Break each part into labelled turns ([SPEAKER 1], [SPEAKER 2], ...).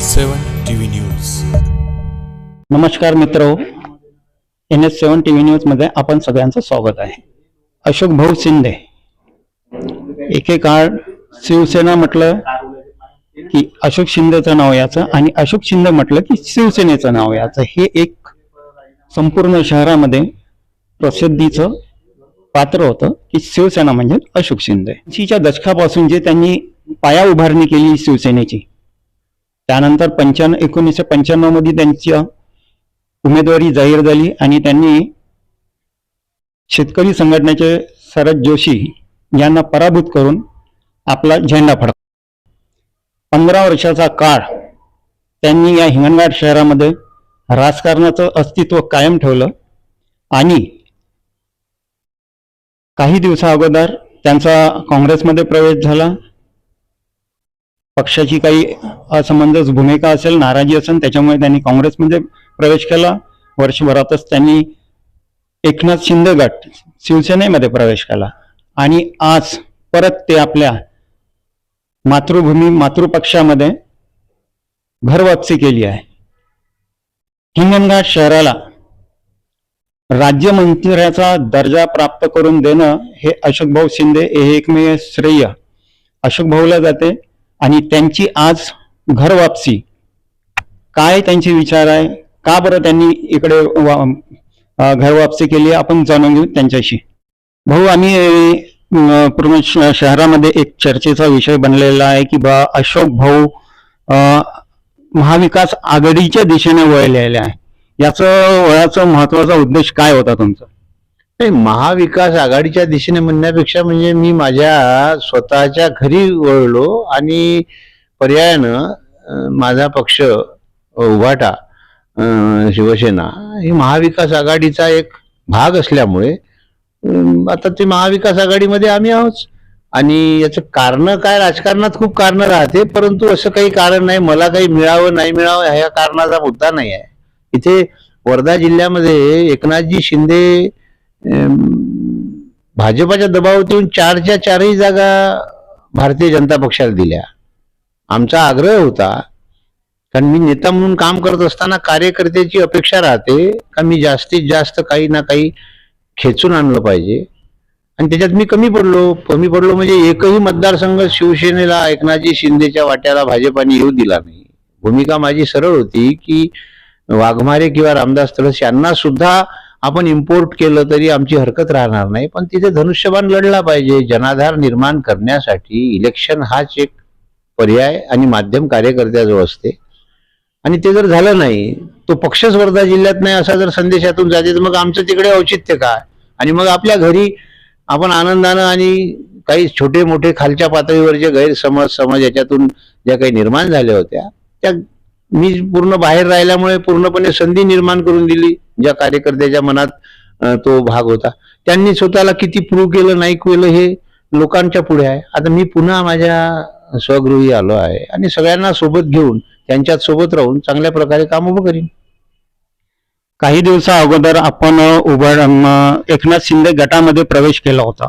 [SPEAKER 1] S seven TV news.
[SPEAKER 2] नमस्कार मित्र N S seven T V न्यूजमध्ये आपण सगळ्यांचं स्वागत आहे. अशोक भाऊ शिंदे एकेकाळ शिवसेना म्हटलं की अशोक शिंदेचं नाव याचं आणि अशोक शिंदे म्हटलं की शिवसेनेचं नाव याचं. हे एक संपूर्ण शहरामध्ये प्रसिद्धीचं पात्र होतं की शिवसेना म्हणजे अशोक शिंदे. ऐंशीच्या दशकापासून जे त्यांनी पाया उभारणी केली शिवसेनेची त्यानंतर पंच्याण्णव एकोणीसशे पंच्याण्णवमध्ये त्यांची उमेदवारी जाहीर झाली आणि त्यांनी शेतकरी संघटनेचे शरद जोशी यांना पराभूत करून आपला झेंडा फडक पंधरा वर्षाचा काळ त्यांनी या हिंगणघाट शहरामध्ये राजकारणाचं अस्तित्व कायम ठेवलं आणि काही दिवसा अगोदर त्यांचा काँग्रेसमध्ये प्रवेश झाला. पक्षाची काही असमंजस भूमिका असेल नाराजी असेल त्याच्यामुळे त्यांनी काँग्रेसमध्ये प्रवेश केला. वर्षभरातच त्यांनी एकनाथ शिंदे गट शिवसेनेमध्ये प्रवेश केला. आणि आज परत ते आपल्या मातृभूमी मातृपक्षामध्ये घरवापसी केली आहे. हिंगणघाट शहराला राज्यमंत्र्याचा दर्जा प्राप्त करून देणं हे अशोकभाऊ शिंदे हे एकमेव श्रेय. अशोकभाऊला जाते. आणि त्यांची आज घरवापसी काय त्यांचे विचार आहे? का बरं त्यांनी इकडे वा- वापसी घरवापसी केली? आपण जाणून घेऊ त्यांच्याशी. भाऊ आम्ही पूर्ण श- शहरामध्ये एक चर्चेचा विषय बनलेला आहे की बा अशोक भाऊ महाविकास आघाडीच्या दिशेने वळलेले आहे. याचं वळाचं महत्त्वाचा उद्देश काय होता तुमचा?
[SPEAKER 3] नाही महाविकास आघाडीच्या दिशेने म्हणण्यापेक्षा म्हणजे मी माझ्या स्वतःच्या घरी वळलो आणि पर्यायानं माझा पक्ष उभाटा शिवसेना ही महाविकास आघाडीचा एक भाग असल्यामुळे आता ते महाविकास आघाडीमध्ये आम्ही आहोत. आणि याचं कारण काय? राजकारणात खूप कारण राहते परंतु असं काही कारण नाही. मला काही मिळावं नाही मिळावं ह्या कारणाचा मुद्दा नाही आहे. इथे वर्धा जिल्ह्यामध्ये एकनाथजी शिंदे भाजपाच्या दबावातून येऊन चारच्या चारही जागा भारतीय जनता पक्षाला दिल्या. आमचा आग्रह होता कारण मी नेता म्हणून काम करत असताना कार्यकर्त्याची अपेक्षा राहते का मी जास्तीत जास्त काही ना काही खेचून आणलं पाहिजे. आणि त्याच्यात मी कमी पडलो. कमी पडलो म्हणजे एकही मतदारसंघ शिवसेनेला एकनाथजी शिंदेच्या वाट्याला भाजपाने येऊ दिला नाही. भूमिका माझी सरळ होती की वाघमारे किंवा रामदास तळस यांना सुद्धा आपण इम्पोर्ट केलं तरी आमची हरकत राहणार नाही. पण तिथे धनुष्यबाण लढला पाहिजे जनाधार निर्माण करण्यासाठी इलेक्शन हाच एक पर्याय आणि माध्यम कार्यकर्त्याजवळ असते. आणि ते जर झालं नाही तो पक्षच वर्धा जिल्ह्यात नाही असा जर संदेशातून जाते तर मग आमचं तिकडे औचित्य काय? आणि मग आपल्या घरी आपण आनंदानं आणि काही छोटे मोठे खालच्या पातळीवर जे गैरसमज समज याच्यातून ज्या काही निर्माण झाल्या होत्या त्या मी पूर्ण बाहेर राहिल्यामुळे पूर्णपणे संधी निर्माण करून दिली ज्या कार्यकर्त्याच्या मनात तो भाग होता. त्यांनी स्वतःला किती प्रूव्ह केलं नाही केलं हे लोकांच्या पुढे आहे. आता मी पुन्हा माझ्या स्वगृही आलो आहे आणि सगळ्यांना सोबत घेऊन त्यांच्यात सोबत राहून चांगल्या प्रकारे काम उभं करीन.
[SPEAKER 2] काही दिवसा अगोदर आपण उभा एकनाथ शिंदे गटामध्ये प्रवेश केला होता.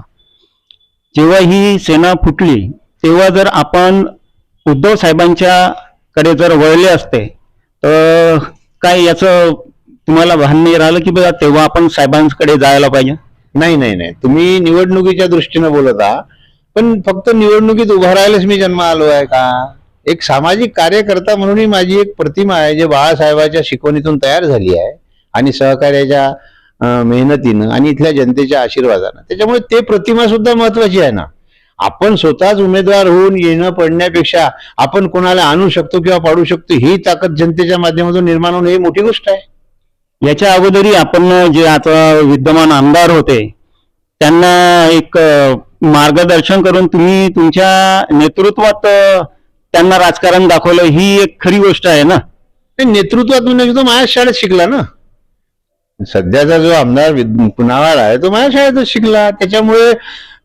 [SPEAKER 2] जेव्हा ही सेना फुटली तेव्हा जर आपण उद्धव साहेबांच्या कडे जर वळले असते तर काय याचं तुम्हाला भान नाही राहिलं की बघा तेव्हा आपण साहेबांकडे जायला पाहिजे?
[SPEAKER 3] नाही नाही नाही. तुम्ही निवडणुकीच्या दृष्टीनं बोलत आहात. पण फक्त निवडणुकीत उभा राहायलाच मी जन्म आलो आहे का? एक सामाजिक कार्यकर्ता म्हणून माझी एक प्रतिमा आहे जे बाळासाहेबाच्या शिकवणीतून तयार झाली आहे आणि सहकार्याच्या मेहनतीनं आणि इथल्या जनतेच्या आशीर्वादानं. त्याच्यामुळे ते प्रतिमा सुद्धा महत्वाची आहे ना. आपण स्वतःच उमेदवार होऊन येणं पडण्यापेक्षा आपण कोणाला आणू शकतो किंवा पाडू शकतो ही ताकद जनतेच्या माध्यमातून निर्माण होणं ही मोठी गोष्ट आहे.
[SPEAKER 2] याच्या अगोदरही आपण जे आता विद्यमान आमदार होते त्यांना एक मार्गदर्शन करून तुम्ही तुमच्या नेतृत्वात त्यांना राजकारण दाखवलं ही एक खरी गोष्ट आहे ना?
[SPEAKER 3] ते नेतृत्वात म्हणजे तो माझ्या शाळेत शिकला ना? सध्याचा जो आमदार पुनावार आहे तो माझ्या शाळेतच शिकला. त्याच्यामुळे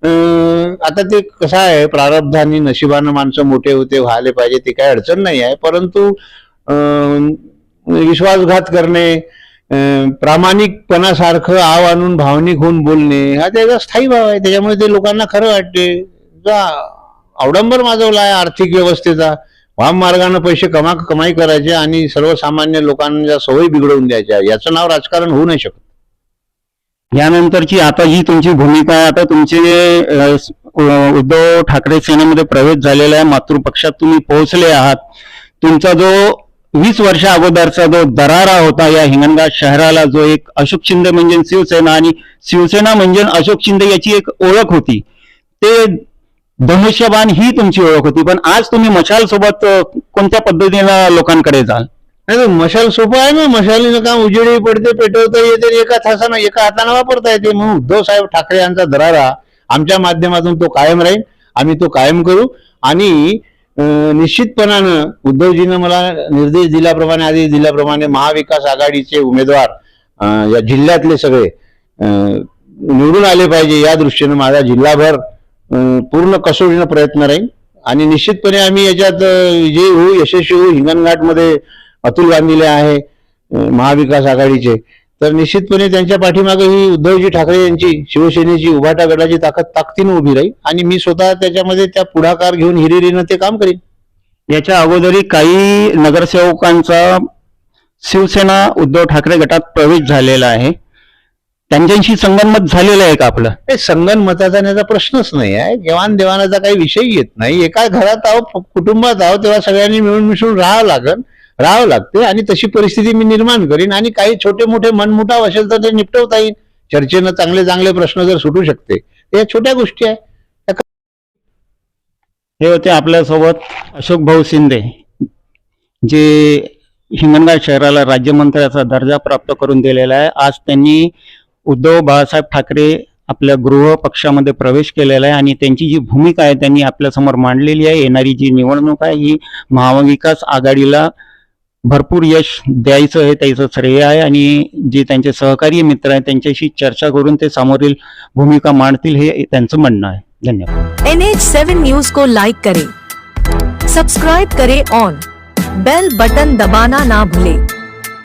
[SPEAKER 3] आता ते कसं आहे प्रारब्धानी नशिबानं माणसं मोठे होते व्हायला पाहिजे ते काही अडचण नाही आहे. परंतु विश्वासघात करणे प्रामाणिकपणासारखं आव आणून भावनिक होऊन बोलणे हा त्याचा स्थायी भाव आहे. त्याच्यामुळे ते लोकांना खरं वाटते जा अवडंबर माजवला आहे आर्थिक व्यवस्थेचा. वाम मार्गाने पैसे कमा कमाई करायचे आणि सर्वसामान्य लोकांच्या सवयी बिघडवून द्यायच्या. याचं नाव राजकारण होऊ नाही शकत.
[SPEAKER 2] यानंतरची आता ही तुमची भूमिका आता तुमचे उद्धव ठाकरे सेनेमध्ये प्रवेश झालेला आहे. मातृपक्षात तुम्ही पोहोचले आहात. तुमचा जो वीस वर्षा अगोदरचा जो दरारा होता या हिंगणघाट शहराला जो एक अशोक शिंदे म्हणजे शिवसेना आणि शिवसेना म्हणजे अशोक शिंदे याची एक ओळख होती. ते धनुष्यबाण ही तुमची ओळख होती. पण आज तुम्ही मशाल सोबत कोणत्या पद्धतीनं लोकांकडे जाल?
[SPEAKER 3] नाही मशाल सोपं आहे ना. मशालीनं काम उजेडी पडते पेटवता येते एका तासानं एका हाताने वापरता येते म्हणून उद्धव साहेब ठाकरे यांचा दरारा आमच्या माध्यमातून तो कायम राहील. आम्ही तो कायम करू. आणि निश्चितपणानं उद्धवजीनं मला निर्देश दिल्याप्रमाणे आधी दिल्याप्रमाणे महाविकास आघाडीचे उमेदवार या जिल्ह्यातले सगळे निवडून आले पाहिजे या दृष्टीनं माझा जिल्हाभर पूर्ण कसोटीनं प्रयत्न राहील. आणि निश्चितपणे आम्ही याच्यात विजयी होऊ यशस्वी होऊ हिंगणघाटमध्ये अतुल गांधीले आहे महाविकास आघाडीचे. तर निश्चितपणे त्यांच्या पाठीमागे ही उद्धवजी ठाकरे यांची शिवसेनेची उभाटा गटाची ताकद ताकदीनं उभी राहील. आणि मी स्वतः त्याच्यामध्ये त्या पुढाकार घेऊन हिरिरीनं ते काम करीन.
[SPEAKER 2] याच्या अगोदरही काही नगरसेवकांचा शिवसेना उद्धव ठाकरे गटात प्रवेश झालेला आहे. त्यांच्याशी संगनमत झालेलं आहे का आपलं?
[SPEAKER 3] हे संगनमताचा याचा प्रश्नच नाही आहे. देवाण देवाणाचा काही विषय येत नाही. एका घरात आहो कुटुंबात आहो तेव्हा सगळ्यांनी मिळून मिसळून राहावं लागल राहावं लागते आणि तशी परिस्थिती मी निर्माण करीन आणि काही छोटे मोठे मनमुटाव असेल तर ते निपटवता येईल. चर्चेनं चांगले चांगले प्रश्न जर सुटू शकते या छोट्या गोष्टी आहे.
[SPEAKER 2] हे होते आपल्यासोबत अशोक भाऊ शिंदे जे हिंगणघाट शहराला राज्यमंत्र्याचा दर्जा प्राप्त करून दिलेला आहे. आज त्यांनी उद्धव बाळासाहेब ठाकरे आपल्या गृह पक्षामध्ये प्रवेश केलेला आहे आणि त्यांची जी भूमिका आहे त्यांनी आपल्यासमोर मांडलेली आहे. येणारी जी निवडणूक आहे ही महाविकास आघाडीला भरपूर यश द्यायचं हे त्याचं श्रेय आहे आणि जे त्यांचे सहकारी मित्र आहेत त्यांच्याशी चर्चा करून ते समोरील भूमिका मांडतील हे त्यांचं म्हणणं आहे. धन्यवाद.
[SPEAKER 1] एन एच सेवन न्यूज को लाइक करे सब्सक्राइब करे ऑन बेल बटन दबाना ना भूले।